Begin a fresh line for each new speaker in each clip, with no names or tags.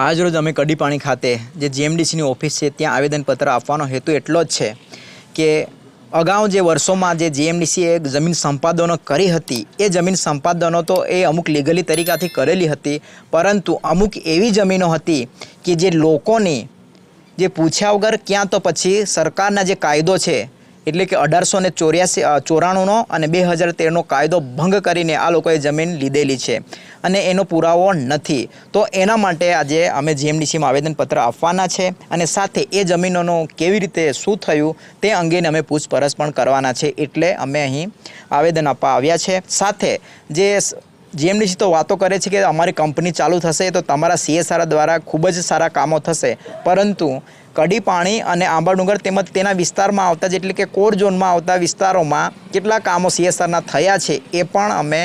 આજરોજ અમે કડીપાણી ખાતે જે જીએમડીસીની ઓફિસ છે, ત્યાં આવેદનપત્ર આપવાનો હેતુ એટલો જ છે કે અગાઉ જે વર્ષોમાં જે જીએમડીસીએ જમીન સંપાદનો કરી હતી, એ જમીન સંપાદનો તો એ અમુક લીગલી તરીકાથી કરેલી હતી, પરંતુ અમુક એવી જમીનો હતી કે જે લોકોની જે પૂછ્યા વગર ક્યાં તો પછી સરકારના જે કાયદો છે એટલે કે અઢારસો ને ચોર્યાસી ચોરાણુંનો અને બે હજાર તેરનો કાયદો ભંગ કરીને આ લોકોએ જમીન લીધેલી છે અને એનો પુરાવો નથી. તો એના માટે આજે અમે જીએમડીસીમાં આવેદનપત્ર આપવાના છે અને સાથે એ જમીનોનું કેવી રીતે, શું થયું તે અંગેને અમે પૂછપરછ પણ કરવાના છે એટલે અમે અહીં આવેદન આપવા આવ્યા છે. સાથે જે જીએમડીસી તો વાતો કરે છે કે અમારી કંપની ચાલુ થશે તો તમારા સીએસઆર દ્વારા ખૂબ જ સારા કામો થશે. પરંતુ કડી પાણી અને આંબાડુંગર તેમજ તેના વિસ્તારમાં આવતા જેટલે કે કોર ઝોનમાં આવતા વિસ્તારોમાં કેટલા કામો સીએસઆરના થયા છે એ પણ અમે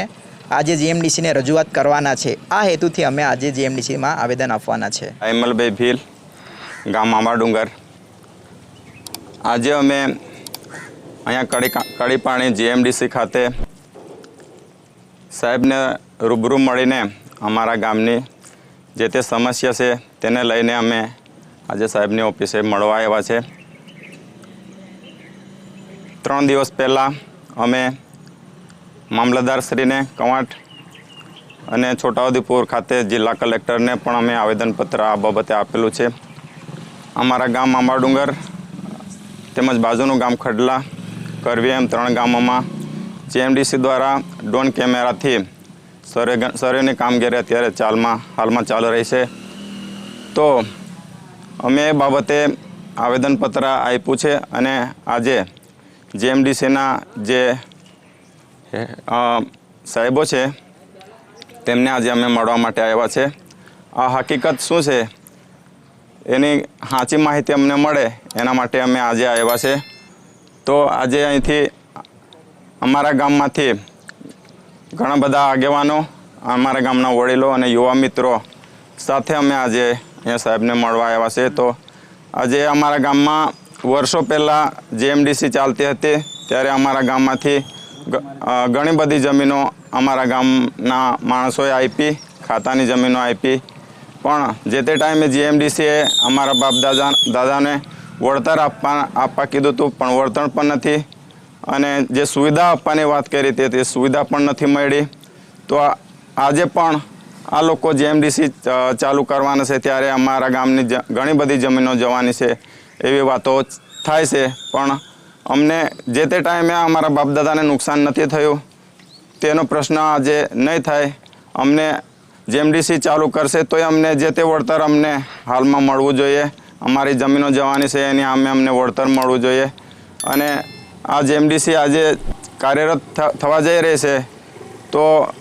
આજે જીએમડીસીને રજૂઆત કરવાના છે. આ હેતુથી અમે આજે જીએમડીસીમાં આવેદન આપવાના છે.
અયમલભાઈ ભીલ, ગામ આંબાડુંગર આજે અમે અહીંયા કડી કડીપાણી જીએમડીસી ખાતે સાહેબને રૂબરૂ મળીને અમારા ગામની જે તે સમસ્યા છે તેને લઈને અમે આજે સાહેબની ઓફિસે મળવા આવ્યા છે. ત્રણ દિવસ પહેલાં અમે મામલતદારશ્રીને કવાંટ અને છોટાઉદેપુર ખાતે જિલ્લા કલેક્ટરને પણ અમે આવેદનપત્ર આ બાબતે આપેલું છે. અમારા ગામ આંબાડુંગર તેમજ બાજુનું ગામ ખડલા કરવી એમ ત્રણ ગામોમાં જીએમડીસી દ્વારા ડ્રોન કેમેરાથી સર્વે સર્વેની કામગીરી અત્યારે ચાલમાં, હાલમાં ચાલુ રહી છે. તો અમે એ બાબતે આવેદનપત્ર આપ્યું છે અને આજે જીએમડીસીના જે સાહેબો છે, તેમને આજે અમે મળવા માટે આવ્યા છે. આ હકીકત શું છે? એની સાચી માહિતી અમને મળે, એના માટે અમે આજે આવ્યા છે. તો આજે અહીંથી અમારા ગામમાંથી ઘણા બધા આગેવાનો, અમારા ગામના વડીલો અને યુવા મિત્રો સાથે અમે આજે અહીંયા સાહેબને મળવા આવ્યા છે તો આજે અમારા ગામમાં વર્ષો પહેલાં જેએમડીસી ચાલતી હતી, ત્યારે અમારા ગામમાંથી ઘણી બધી જમીનો અમારા ગામના માણસોએ આપી, ખાતાની જમીનો આપી. પણ જે તે ટાઈમે જીએમડીસીએ અમારા બાપ દાદા, દાદાને વળતર આપવા આપવા કીધું હતું, પણ વળતર પણ નથી. અને જે સુવિધા આપવાની વાત કરી હતી તે સુવિધા પણ નથી મળી. તો આજે પણ આ લોકો જેએમડીસી ચાલુ કરવાના છે ત્યારે અમારા ગામની ઘણી બધી જમીનો જવાની છે એવી વાતો થાય છે. પણ અમને જે તે ટાઈમે અમારા બાપદાદાને નુકસાન નથી થયું, તેનો પ્રશ્ન આજે નહીં થાય. અમને જેમડીસી ચાલુ કરશે તોય અમને જે તે વળતર અમને હાલમાં મળવું જોઈએ. અમારી જમીનો જવાની છે એની સામે અમને વળતર મળવું જોઈએ. અને આ જેમડીસી આજે કાર્યરત થવા જઈ રહી છે. તો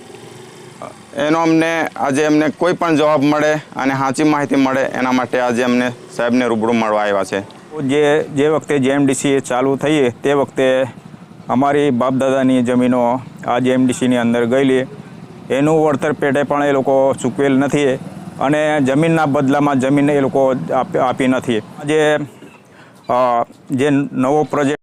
એનો અમને, આજે અમને કોઈ પણ જવાબ મળે અને સાચી માહિતી મળે, એના માટે આજે અમને સાહેબને રૂબરૂ મળવા આવ્યા છે.
જે જે વખતે જેએમડીસી ચાલુ થઈ તે વખતે અમારી બાપદાદાની જમીનો આ જેએમડીસીની અંદર ગયેલી. એનું વળતર પેટે પણ એ લોકો ચૂકવેલ નથી. અને જમીનના બદલામાં જમીન એ લોકો આપ- નથી. જે જે નવો પ્રોજેક્ટ